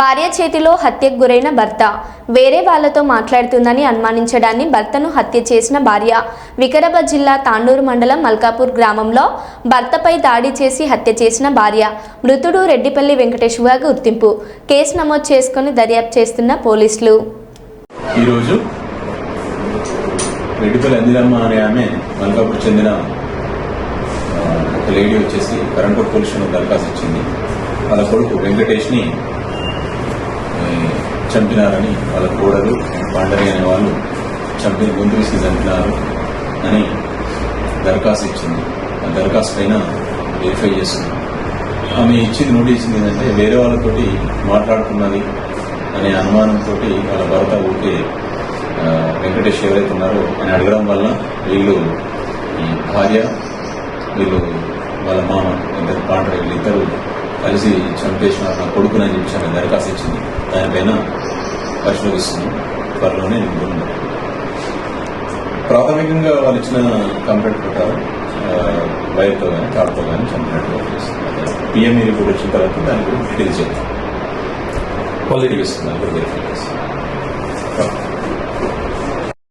భార్య చేతిలో హత్యకు గురైన భర్త. వేరే వాళ్ళతో మాట్లాడుతుందని అనుమానించడాన్ని భర్తను హత్య చేసిన భార్య. వికారాబాద్ జిల్లా తాండూరు మండలం మల్కాపూర్ గ్రామంలో భర్తపై దాడి చేసి హత్య చేసిన భార్య. మృతుడు రెడ్డిపల్లి వెంకటేశ్వర గుర్తింపు. కేసు నమోదు చేసుకుని దర్యాప్తు చేస్తున్న పోలీసులు. ఈరోజు రెడ్డిపల్లి అందిరమ్మ అనే ఆమె మల్కాపూర్ చెందిన ఒక లేడీ వచ్చేసి కరణ్పూర్ పోలీస్ స్టేషన్ దరఖాస్తు ఇచ్చింది. వాళ్ళ కొడుకు వెంకటేష్ని చంపినారని వాళ్ళ కోడలు పాండరి అనే వాళ్ళు చంపిన గొంతు విసిగి చంపినారు అని దరఖాస్తు ఇచ్చింది. ఆ దరఖాస్తు పైన వెరిఫై చేస్తుంది. ఆమె ఇచ్చింది నోటీస్ ఇచ్చింది ఏంటంటే వేరే వాళ్ళతోటి మాట్లాడుతున్నది అనే అనుమానంతో వాళ్ళ భర్త ఊరికే వెంకటేష్ ఎవరైతే ఉన్నారో అని అడగడం వల్ల వీళ్ళు ఈ భార్య వీళ్ళు వాళ్ళ మామ ఇద్దరు పాండ్ర వీళ్ళిద్దరు కలిసి చంపేసిన నా కొడుకునని చెప్పి ఆమె దరఖాస్తు ఇచ్చింది. దానిపైన పరిశోధిస్తుంది. త్వరలోనే నింపుతున్నాం ప్రాథమికంగా వాళ్ళు ఇచ్చిన కంప్లైంట్ ప్రకారం వైర్తో కానీ కార్తో కానీ చంపినట్టుగా తెలుస్తుంది. పిఎంఈ రిపోర్ట్ వచ్చిన తర్వాత దాని గురించి డీటెయిల్స్ చెప్తాం క్వాలిటీ ఇస్తున్నాం వెరిఫై చేస్తాం